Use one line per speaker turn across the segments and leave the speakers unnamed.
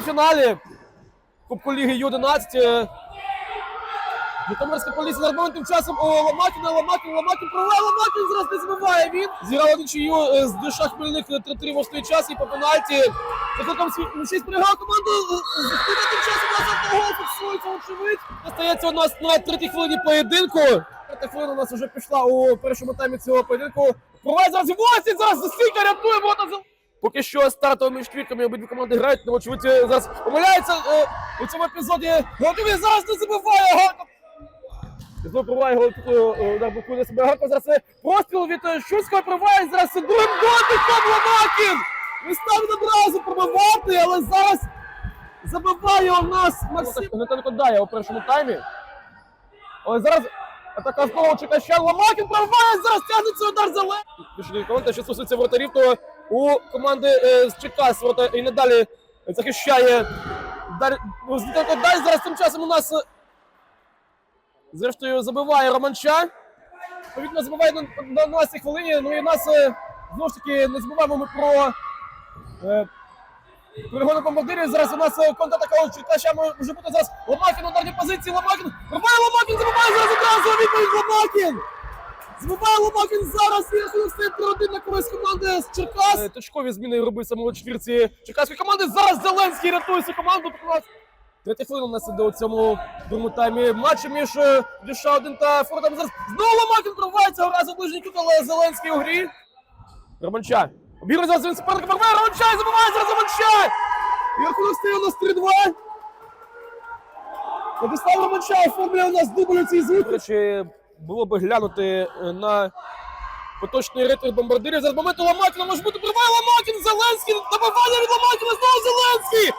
фіналі Кубку Ліги Ю-11. Житомирська поліція зараз моментом часом у Ломакіна, Ломакін, Ломакін провел, Ломакін зараз не забиває він. Зіграли нічию е, з Диша Хмельник 3-3 в останній час і по пенальті. Заходом свій переграв команду е, з тим часом у нас автогол фіксується очевидь. Остається у нас на третій хвилині поєдинку. Третя хвилина у нас вже пішла у першому таймі цього поєдинку. Провай зараз Восінь, зараз стійка рятує вода за Поки що стартовими шквірками обидві команди грають, але очевидь е, зараз помиляється е, у цьому епізоді. Готові зараз не забиває Гарков. Знову пробиває голкою удар боку на себе Гарков. Зараз е, постріл від е, Шуцького пробиває зараз е, другим дотиком Ломакін. Не став одразу пробивати, але зараз забиває у нас Максим. Гнатенко дає у першому таймі. Але зараз атака знову Чекащан. Ломакін пробиває, зараз тягнеться удар за лев. Пішли команда, що стосується вратарів, то у команди е, з Черкас ворота і надалі захищає Дар... ну. Зараз тим часом у нас е, зрештою забиває Романча. Відповідно, забиває на, на 12 хвилині. Ну і нас е, знову ж таки не забуваємо ми про е, перегони бомбардирів. Зараз у нас е, контратака у Черкаща може бути зараз Ломакін у ударній позиції. Ломакін пробиває Ломакін, забиває зараз одразу відповідь Ломакін. Збиває Ломакін зараз і стає 3-1 на користь команди з Черкас. Е, Точкові зміни робив саме у четвірці черкаської команди. Зараз Зеленський рятує цю команду. Третя хвилина у нас іде у цьому другому таймі матчу між е, Дюша 1 та Фордом. Зараз знову Ломакін пробивається разу ближній кут, але Зеленський у грі. Романча. Обігрує зараз він суперника пробиває Романча і забиває зараз Романча. І рахунок стає у нас 3-2. Владислав Романча оформлює у нас дубль у цій звук. Речі, було би глянути е, на поточний рейтинг бомбардирів. Зараз моменту Ломакіна може бути прибиває Ломакін, Зеленський, добивання від Ломакіна, знову Зеленський!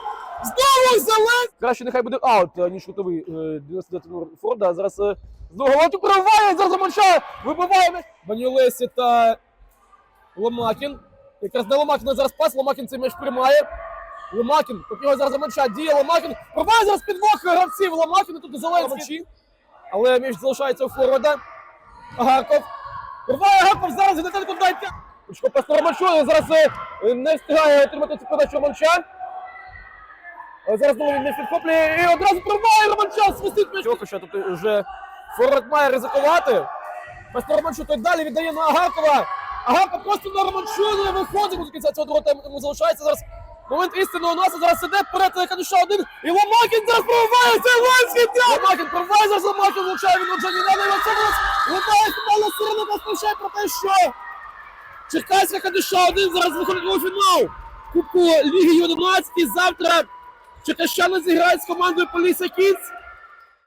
Знову Зеленський! Краще нехай буде аут, е, ніж готовий 99 номер Форда. Зараз е, знову Ломакін прориває, зараз Романча вибиває. Банілесі та Ломакін. Якраз на Ломакіна зараз пас, Ломакін цей м'яч приймає. Ломакін, поки його зараз Романча діє, Ломакін. Пробиває зараз підвох гравців Ломакіна, тут Зеленський. Але м'яч залишається у Форварда. Агарков. Рває Агарков зараз Гнатенко дайте. Очко пас на Романчу, зараз е, не встигає отримати цю подачу Романча. Зараз знову він не підхоплює і одразу прорває Романча, свистить м'яч. Чого, що тут вже Форвард має ризикувати. Пас на Романчу, той далі віддає на Агаркова. Агарков просто на Романчу не виходить, до кінця цього другого тайму залишається зараз. Момент істинного нас зараз іде вперед Кадуша один. І Ломакін зараз пробиває Зеленський тяг! Ломакін пробиває зараз Ломакін, влучає він у не І оце зараз фінальна сирена сповіщає про те, що Черкаська Кадуша один зараз виходить у фінал. Кубку Ліги Ю-11. Завтра Черкащани зіграють з командою Полісся Кіц.